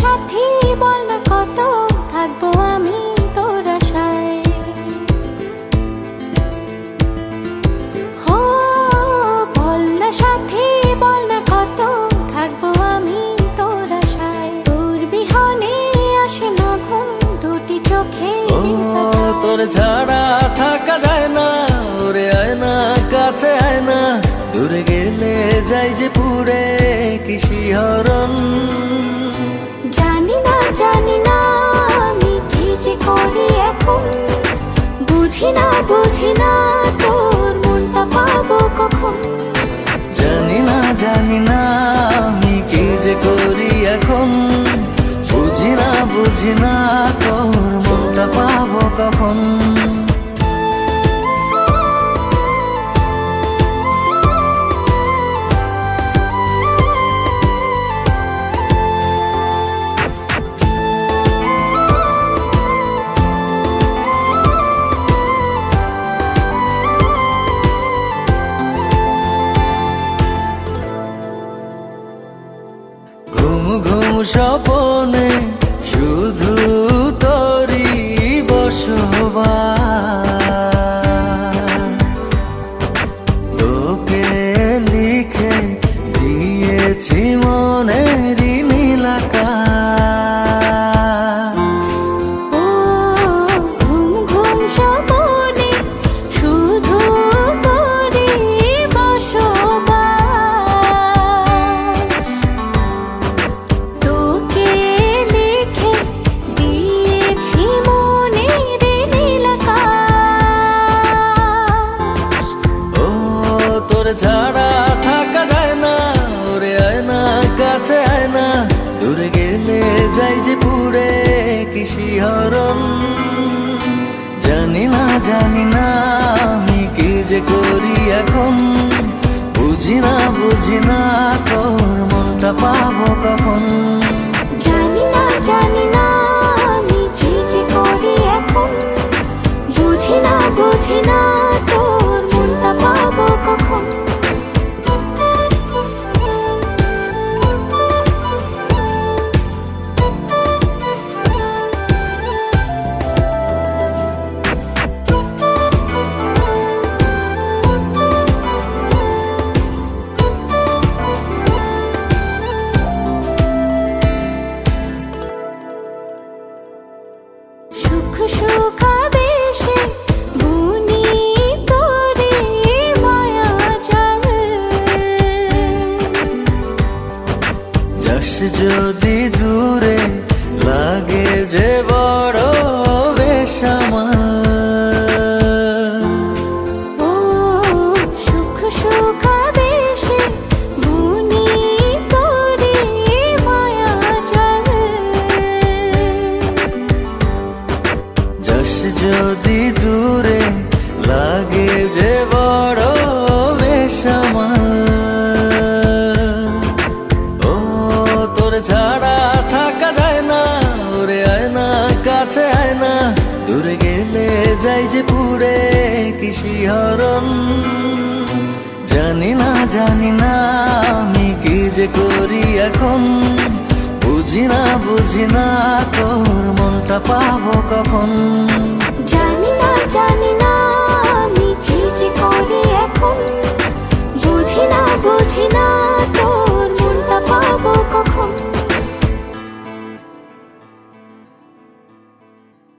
সাথী, বল না কত থাকব আমি তোর আশায়। হো, বল না সাথী, বল না কত থাকব আমি তোর আশায়। তোর বিহনে আসে না ঘুম, দুটি চোখে তোর ছাড়া থাকা যায় না, ওরে আয় না কাছে আয় না দূরে গেলে যাই যে পুরে কৃষি হরণ বুঝি না তোর মনটা পাবো কখন? জানি না জানি না, আমি কি যে করি এখন? বুঝি না বুঝি না তোর মনটা পাবো কখন? তোর ছাড়া থাকা যায় না, ওরে আয় না, কাছে আয় না। দূরে গেলে যাই যে পুরে কি শিহরণ জানি না জানি না আমি কি যে করি এখন। বুঝি না বুঝি না যদি দূরে লাগে যে বড় বেসামাল ও সুখ সুখ বেশে বুনি তোরে মায়া জাল। যাস যদি দূরে ছাড়া থাকা যায় না। ওরে আয় না, কাছে আয় না। দূরে গেলে যাই যে পুরে কি শিহরণ জানি না জানি না, আমি কি যে করি এখন। বুঝি না বুঝি না, তোর মনটা পাবো কখন।